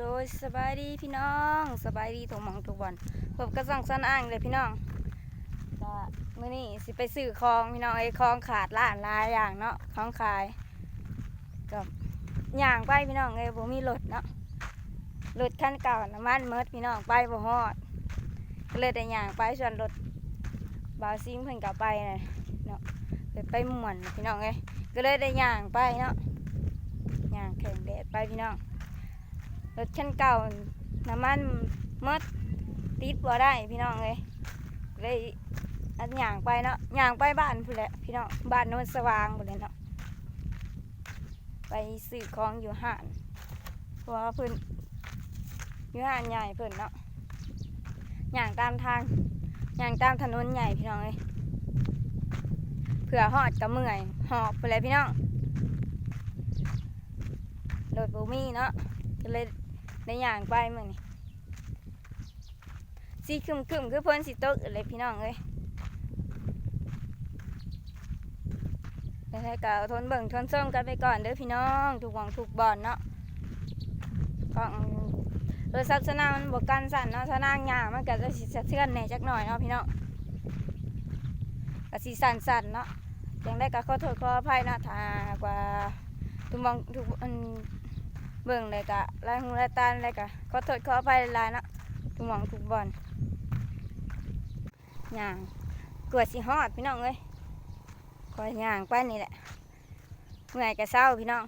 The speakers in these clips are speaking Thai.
โดยสบายดีพี่น้องสบายดีทุกมองทุกวันผมก็สั่งสั้นอ่างเลยพี่น้องก็มื้อนี้สิไปซื้อของพี่น้องไอ้ของขาดร้านลายอย่างเนาะของขายกับย่างไปพี่น้องไอ้ผมมีรถเนาะรถคันเก่าน้ำมันเมิดพี่น้องไปบ่ฮอดก็เลยได้ย่างไปส่วนรถบาวซิงเพิ่นก็ไปนะเนาะไปไปม่วนพี่น้องเอ้ก็เลยได้ย่างไปเนาะอย่างแข่งแดดไปพี่น้อง รถคันเก่าน้ำมันมดติดบ่ได้พี่น้องเลยเลยอันย่างไปเนาะย่างไปบ้านพุ่นแหละพี่น้องบ้านโน้นสว่างพุ่นเลยเนาะไปซื้อของอยู่ห้านเพราะว่าเพิ่นอยู่ห้านใหญ่เพิ่นเนาะย่างตามทางย่างตามถนนใหญ่พี่น้องเลยเผื่อหอดกับเมื่อยหอบไปเลยพี่น้องรถบูมี่เนาะ ก็เลยในอย่างไปมือนี่สีคึมคึมคือเพิ่นสิตกอะไรพี่น้องเอ้ยแล้วก็ทนเบิ่งทนส้มกันไปก่อนเด้อพี่น้องถูกหวังถูกบอลเนาะก็เออซับสนามันบวกกันสั่นเนาะสนางหยามันก็จะสิสะเทือนแหน่จักหน่อยเนาะพี่น้องก็สิสั่นสั่นเนาะยังได้ก็ขอโทษขออภัยเนาะถ้าหากว่าทุกหวังทุกอัน เบิ่งเลยกะลายหูลายตาเลยกะขอโทษขออภัยหลายๆเนาะทุกหมองทุกบอลย่างกวดสิฮอดพี่น้องเอ้ยคอยย่างไปนี่แหละเมื่อยกะเศร้าพี่น้อง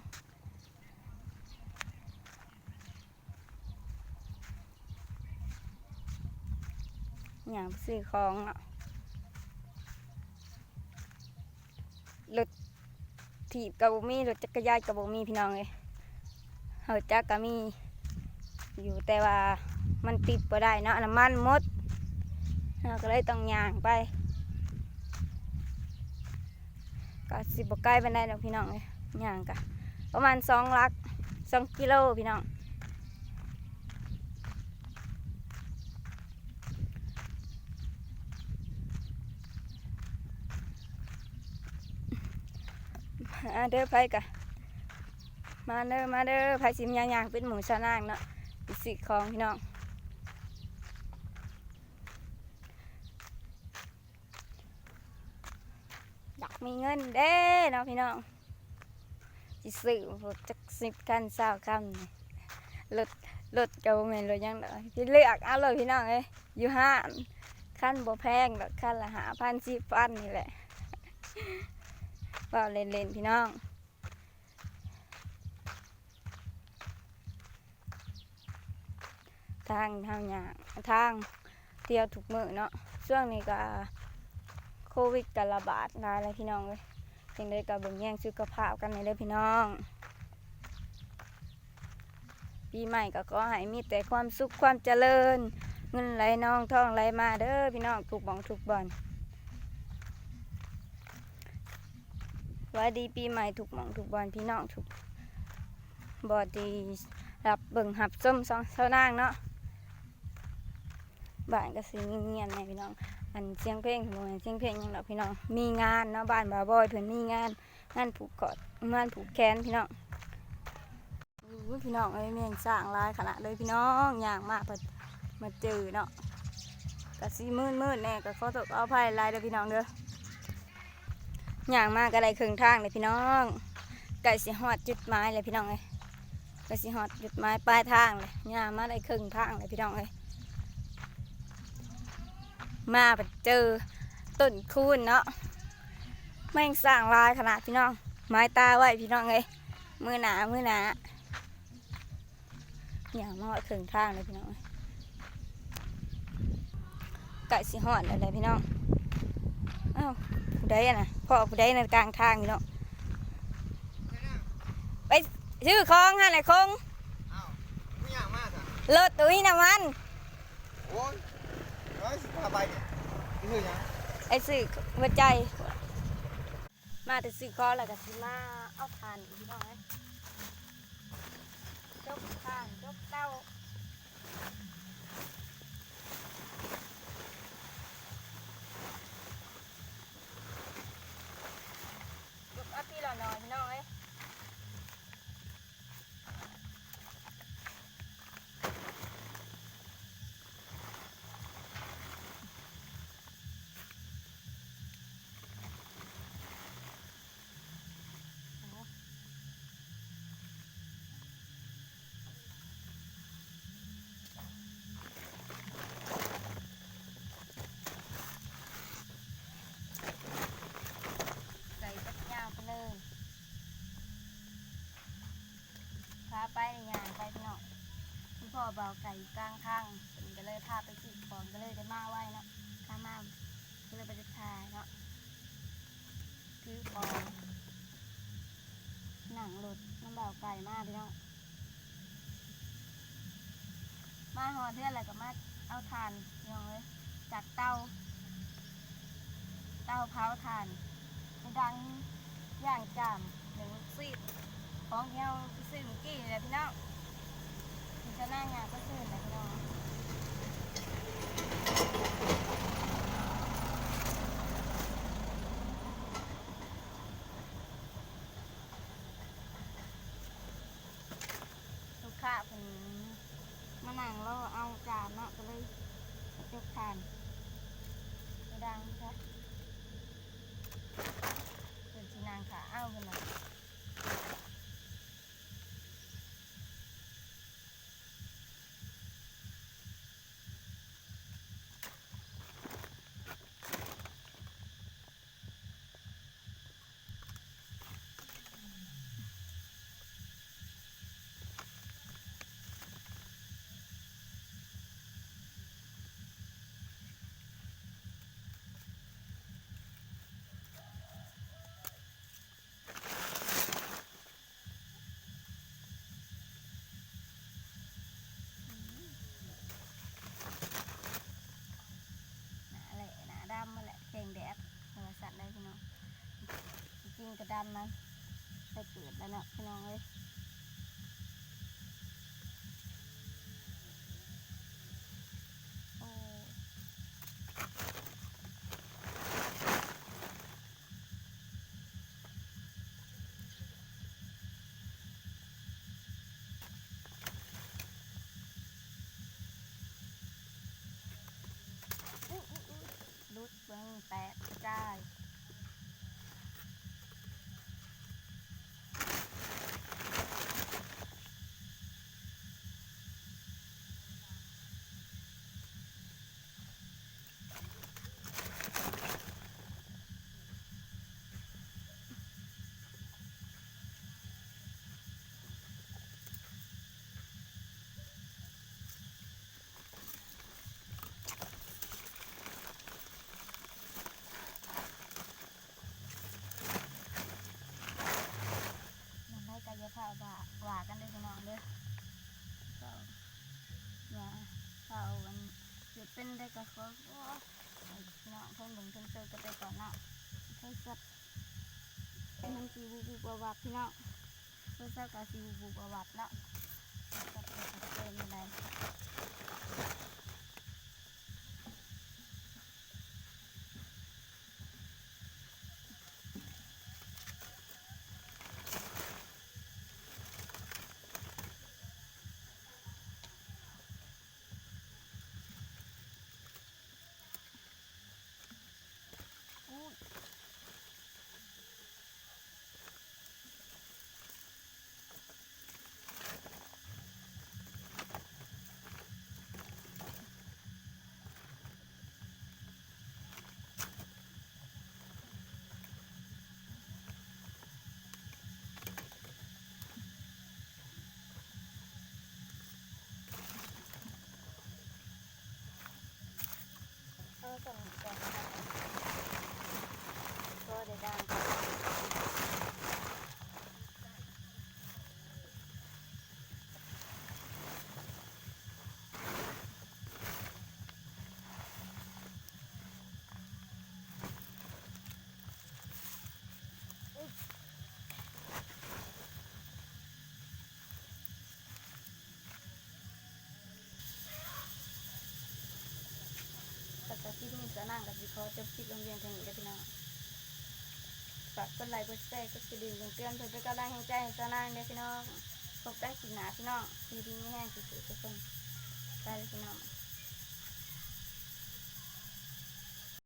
ย่างซื้อของเนาะรถถีบกับบุมีรถจักรยานกับบุมีพี่น้องเลย เฮาจักก็มีอยู่แต่ว่ามันติดบ่ได้เนาะน้ำมันหมดเราก็เลยต้องย่างไปก็สิบใกล้ไปได้ดอกพี่น้องเลยย่างกะประมาณสองลักสองกิโลพี่น้องอ่าเด้อไปกะ มาเด้อมาเด้อพายสิมยางยางเป็นหมูชานางเนาะสิของพี่น้องอยากมีเงินเด้เนาะพี่น้องจิซื้อจักสิบคันสาวคันรถรถเก่าแม่นรถยังเด้อที่เลือกเอาเลยพี่น้องเอ้ยอยู่ห้านคันบ่แพงดอกคันละหาพันสิบพันนี่แหละว่าเล่นๆพี่น้อง ทางทางอย่างทางเที่ยวทุกมือเนาะช่วงนี้ก็โควิดก็ระบาดหลายเลยพี่น้องเลยจึงได้กับเบิ่งแย่งสุขภาพกันในเด้อพี่น้อง ปีใหม่ก็ขอให้มีแต่ความสุขความเจริญ เงินไหลนองทองไหลมาเด้อพี่น้องทุกบองทุกบอนว่าดีปีใหม่ทุกมองทุกบอนพี่น้องทุกบอดีรับเบิ่งหับส้มสองเท่านางเนาะ บ้านก็สิเงียบๆแน่พี่น้อง อันเสียงเพลงบ่แม่นเสียงเพลงหยังดอกพี่น้อง มีงานเนาะบ้านบ่าวบอยเพิ่นมีงานงานผูกกอดงานผูกแขนพี่น้องอู้พี่น้องเอ้ยแม่งสร้างลายขนาดเลยพี่น้องย่างมาเพิ่นมาเจอเนาะก็สิมืดๆแน่ก็ขอโทษขออภัยหลายเด้อพี่น้องเด้อย่างมากก็ได้ครึ่งทางเลยพี่น้องใกล้สิฮอดจุดหมายเลยพี่น้องเอ้ยใกล้สิฮอดจุดหมายปลายทางเลยย่างมาได้ครึ่งทางเลยพี่น้องเอ้ย มาไปเจอต้นคูนเนาะแม่งสร้างลายขนาดพี่น้อง ไม้ตาไว้พี่น้องเลยมือหนามือหนาอย่ามาหอดถึงทางเลยพี่น้องเอ้ยไก่สิหอดอะไรพี่น้องอ้าวผู้ใดอะนะพ่อผู้ใดในกลางทางพี่น้องไปชื่อคลองฮะไหนคงอ้าวไม่อยากมากอะรถตุ้ยน้ำมันโอ้ย ร้อยสิบห้าใบนี่นี่คือหยังไอ้สื่อหัวใจ มาแต่สื่อคอแล้วก็สิมาเอาทานอีกพี่น้องเอ้ยจบทานจบเต้ายกเอาที่ละหน่อยพี่น้องเอ้ย พา ไปย่างไปพี่น้องคุณพ่อเบาไก่อยู่กลางทางเป็นก็เลยพาไปซื้อของก็เลยได้มาไหว้เนาะข้ามาก็เลยไปจะทายเนาะซื้อของหนังหลุดน้ำเบาไก่มากพี่น้องมาหอเทื่อนอะไรก็มาเอาทานพี่น้องเลยจากเตาเตาเผาทานดังย่างจามหนึ่งซีด ของที่เราซื้อเมื่อกี้เลยพี่น้องมันจะน่งงานก็ซื้อเลยพี่น้องลูกค้าเป็นมานั่งรอเอาจานเนาะก็เลยยกทานไม่ดังค่ะ เป็นสีนางขาอ้าวกันนะหนาแหละหนาดำมาแหละแกงแดดโทรศัพท์ได้พี่น้องจริงๆ กระดำนะได้เกิดแล้วเนาะพี่น้องเอ้ยโอ้อุ๊ยอุ๊ยอุ๊ยลุดเบิ้งแตกกระจาย ข้ายภาหวากันได้พี่น้องเด้อก็อย่าข้าวมันหยุดเป็นได้ก็ขอโอ้ให้พี่น้องเพิ่นเบิ่งเพิ่นเจอกันไปก่อนเนาะเพิ่งสับมันสีบูบูบวับพี่น้องโทรศัพท์กับสีบูบูบวับเนาะก็เป็นอะไร ที่นี่จะนั่งกับสิขอจะคิดโรงเรียนแทางนี้เด้พี่น้องฝากกดไลค์กดแชร์กดกระดิ่งเตือนเพื่อเป็นกำลังใจให้สานั่งได้พี่น้องพบกันคลินหนาพี่น้องดีดีไม่แห้งสุดๆทุกคนไปเลยพี่น้อง